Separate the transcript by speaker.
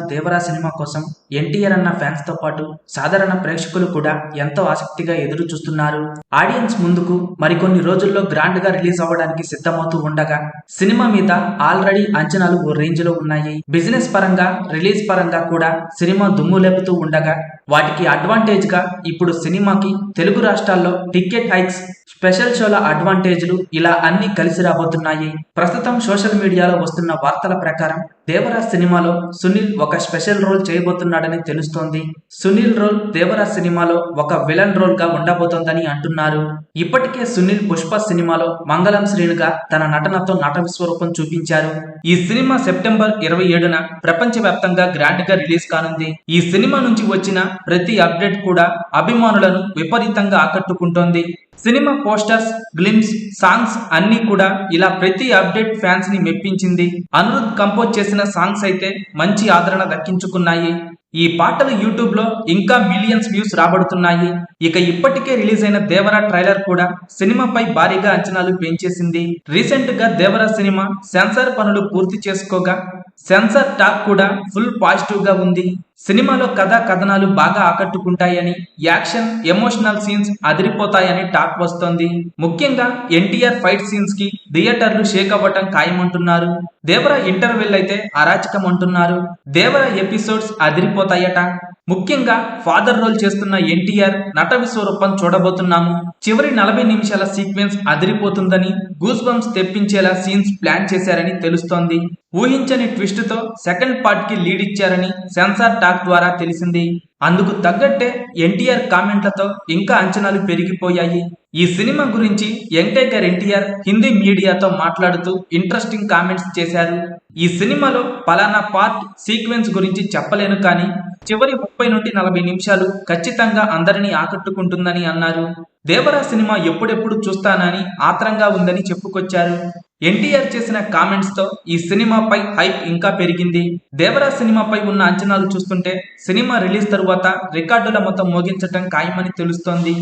Speaker 1: Devara cinema కోసం ఎన్టీఆర్ అన్న ఫ్యాన్స్తో పాటు సాధారణ ప్రేక్షకులు కూడా ఎంతో ఆసక్తిగా ఎదురు చూస్తున్నారు ఆడియన్స్ ముందుకు మరికొన్ని రోజుల్లో గ్రాండ్గా రిలీజ్ అవ్వడానికి సిద్ధమవుతూ ఉండగా సినిమా మీద ఆల్రెడీ అంచనాలు ఓ రేంజ్లో ఉన్నాయి. బిజినెస్ పరంగా రిలీజ్ పరంగా కూడా సినిమా దుమ్ము లేపుతూ ఉండగా వాటికి అడ్వాంటేజ్గా ఇప్పుడు సినిమాకి తెలుగు రాష్ట్రాల్లో టికెట్ హైక్స్ స్పెషల్ షోల అడ్వాంటేజ్లు ఇలా అన్ని కలిసి రాబోతున్నాయి. ప్రస్తుతం సోషల్ మీడియాలో వస్తున్న వార్తల ప్రకారం దేవరాజ్ సినిమాలో సునీల్ ఒక స్పెషల్ రోల్ చేయబోతున్నాడని తెలుస్తోంది. సునీల్ రోల్ దేవరాజ్ సినిమాలో ఒక విలన్ రోల్గా ఉండబోతోందని అంటున్నారు. ఇప్పటికే సునీల్ పుష్ప సినిమాలో మంగళం శ్రీనుగా తన నటనతో నట విశ్వరూపం చూపించారు. ఈ సినిమా సెప్టెంబర్ ఇరవై ఏడున ప్రపంచవ్యాప్తంగా గ్రాండ్గా గ్రాండ్గా రిలీజ్ కానుంది. ఈ సినిమా నుంచి వచ్చిన ప్రతి అప్డేట్ కూడా అభిమానులను విపరీతంగా ఆకట్టుకుంటోంది. సినిమా పోస్టర్స్ గ్లిమ్స్ సాంగ్స్ అన్ని కూడా ఇలా ప్రతి అప్డేట్ ఫ్యాన్స్ని మెప్పించింది. అనిరుద్ కంపోజ్ చేసిన సాంగ్స్ అయితే మంచి ఆదరణ దక్కించుకున్నాయి. ఈ పాటలు యూట్యూబ్లో ఇంకా మిలియన్స్ వ్యూస్ రాబడుతున్నాయి. ఇక ఇప్పటికే రిలీజ్ అయిన దేవరా ట్రైలర్ కూడా సినిమాపై భారీగా అంచనాలు పెంచేసింది. రీసెంట్గా దేవరా సినిమా సెన్సార్ పనులు పూర్తి చేసుకోగా సెన్సార్ టాక్ కూడా ఫుల్ పాజిటివ్గా ఉంది. సినిమాలో కథ కథనాలు బాగా ఆకట్టుకుంటాయని యాక్షన్ ఎమోషనల్ సీన్స్ అదిరిపోతాయని టాక్ వస్తోంది. ముఖ్యంగా ఎన్టీఆర్ ఫైట్ సీన్స్కి థియేటర్లు షేక్ అవ్వటం ఖాయమంటున్నారు. దేవర ఇంటర్వెల్ అయితే అరాచకం అంటున్నారు దేవర ఎపిసోడ్స్ అదిరిపోతాయట. ముఖ్యంగా ఫాదర్ రోల్ చేస్తున్న ఎన్టీఆర్ నట విశ్వరూపం చూడబోతున్నాము. చివరి నలభై నిమిషాల సీక్వెన్స్ అదిరిపోతుందని గూస్ బంప్స్ తెప్పించేలా సీన్స్ ప్లాన్ చేశారని తెలుస్తోంది. ఊహించని ట్విస్ట్తో సెకండ్ పార్ట్కి లీడ్ ఇచ్చారని సెన్సార్ టాక్ ద్వారా తెలిసింది. అందుకు తగ్గట్టే ఎన్టీఆర్ కామెంట్లతో ఇంకా అంచనాలు పెరిగిపోయాయి. ఈ సినిమా గురించి యంగ్ ఎన్టీఆర్ హిందీ మీడియాతో మాట్లాడుతూ ఇంట్రెస్టింగ్ కామెంట్స్ చేశారు. ఈ సినిమాలో పలానా పార్ట్ సీక్వెన్స్ గురించి చెప్పలేను కానీ చివరి ముప్పై నుండి నలభై నిమిషాలు ఖచ్చితంగా అందరినీ ఆకట్టుకుంటుందని అన్నారు. దేవరా సినిమా ఎప్పుడెప్పుడు చూస్తానని ఆత్రంగా ఉందని చెప్పుకొచ్చారు. ఎన్టీఆర్ చేసిన కామెంట్స్తో ఈ సినిమాపై హైప్ ఇంకా పెరిగింది. దేవరా సినిమాపై ఉన్న అంచనాలు చూస్తుంటే సినిమా రిలీజ్ తరువాత రికార్డుల మొత్తం మోగించటం ఖాయమని తెలుస్తోంది.